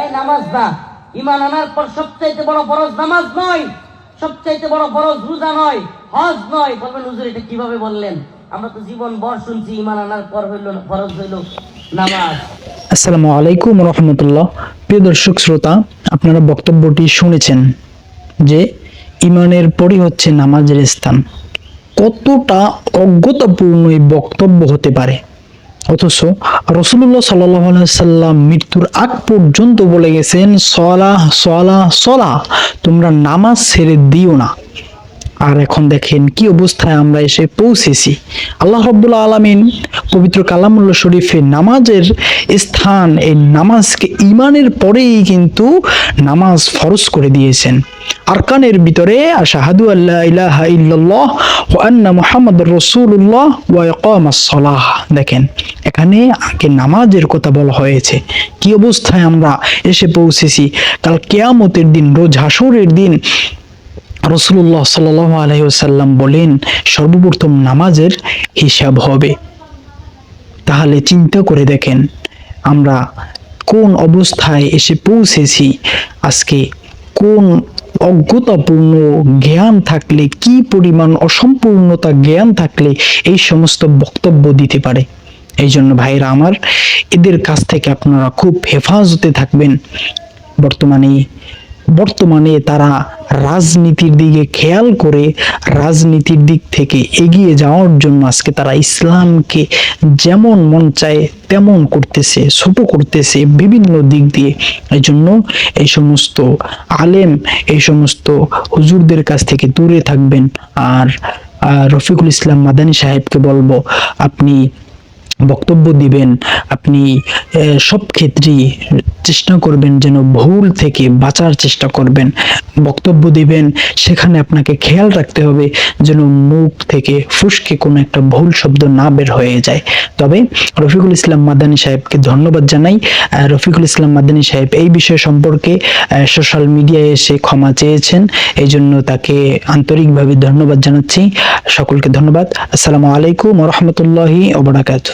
এই নামাজ না ইমান আনার পর সবচাইতে বড় ফরজ নামাজ নয়, সবচাইতে বড় ফরজ রোজা নয়, হজ নয়। বলবেন, হুজুর, এটা কীভাবে বললেন? আমরা তো জীবন ভর শুনছি ইমান আনার পর হইল ফরজ হইল নামাজ। আসসালামু আলাইকুম রহমতুল্লাহ। প্রিয় দর্শক, শ্রোতা, আপনারা বক্তব্যটি শুনেছেন যে ইমানের পরই হচ্ছে নামাজের স্থান। কতটা অজ্ঞতাপূর্ণ এই বক্তব্য হতে পারে? অথচ রসুল্লাহ সাল্লাম মৃত্যুর আগ পর্যন্ত বলে গেছেন, সলা সলা সলা, তোমরা নামাজ ছেড়ে দিও না। আর এখন দেখেন কি অবস্থায় আমরা এসে পৌঁছেছি। আল্লাহ রব্বুল আলমিন পবিত্র কালামুল্লা শরীফে নামাজের স্থান, এই নামাজকে ইমানের পরেই কিন্তু নামাজ ফরজ করে দিয়েছেন। আরকানের ভিতরে আশাহাদু আল্লাহ ইলাহা ওয়া আন্না মুহাম্মাদুর রাসূলুল্লাহ ওয়া ইকামাস সালাহ। দেখেন, এখানে আগে নামাজের কথা বলা হয়েছে। কি অবস্থায় আমরা এসে পৌঁছেছি? কাল কেয়ামতের দিন, রোজ হাসরের দিন রসুল্লাহ সাল আলহিসাল্লাম বলেন, সর্বপ্রথম নামাজের হিসাব হবে। তাহলে চিন্তা করে দেখেন, আমরা কোন অবস্থায় এসে পৌঁছেছি, আজকে কোন অজ্ঞতাপূর্ণ জ্ঞান থাকলে, কি পরিমাণ অসম্পূর্ণতা জ্ঞান থাকলে এই সমস্ত বক্তব্য দিতে পারে। এই জন্য ভাইরা আমার, এদের কাছ থেকে আপনারা খুব হেফাজতে থাকবেন। বর্তমানে বর্তমানে তারা রাজনীতির দিকে খেয়াল করে রাজনীতির দিক থেকে এগিয়ে যাওয়ার জন্য আজকে তারা ইসলামকে যেমন মন চায় তেমন করতেছে, ছোট করতেছে বিভিন্ন দিক দিয়ে। এই জন্য এই সমস্ত আলেম, এই সমস্ত হুজুরদের কাছ থেকে দূরে থাকবেন। আর রফিকুল ইসলাম মাদানী সাহেবকে বলব, আপনি বক্তব্য দিবেন, আপনি সব ক্ষেত্রেই চেষ্টা করবেন যেন ভুল থেকে বাঁচার চেষ্টা করবেন। বক্তব্য দিবেন, সেখানে আপনাকে খেয়াল রাখতে হবে যেন মুখ থেকে ফুসকে কোনো একটা ভুল শব্দ না বের হয়ে যায়। তবে রফিকুল ইসলাম মাদানী সাহেবকে ধন্যবাদ জানাই। রফিকুল ইসলাম মাদানী সাহেব এই বিষয় সম্পর্কে সোশ্যাল মিডিয়ায় এসে ক্ষমা চেয়েছেন এই জন্য তাকে আন্তরিকভাবে ধন্যবাদ জানাচ্ছি। সকলকে ধন্যবাদ। আসসালামু আলাইকুম রহমতুল্লাহি ওবরাকাতু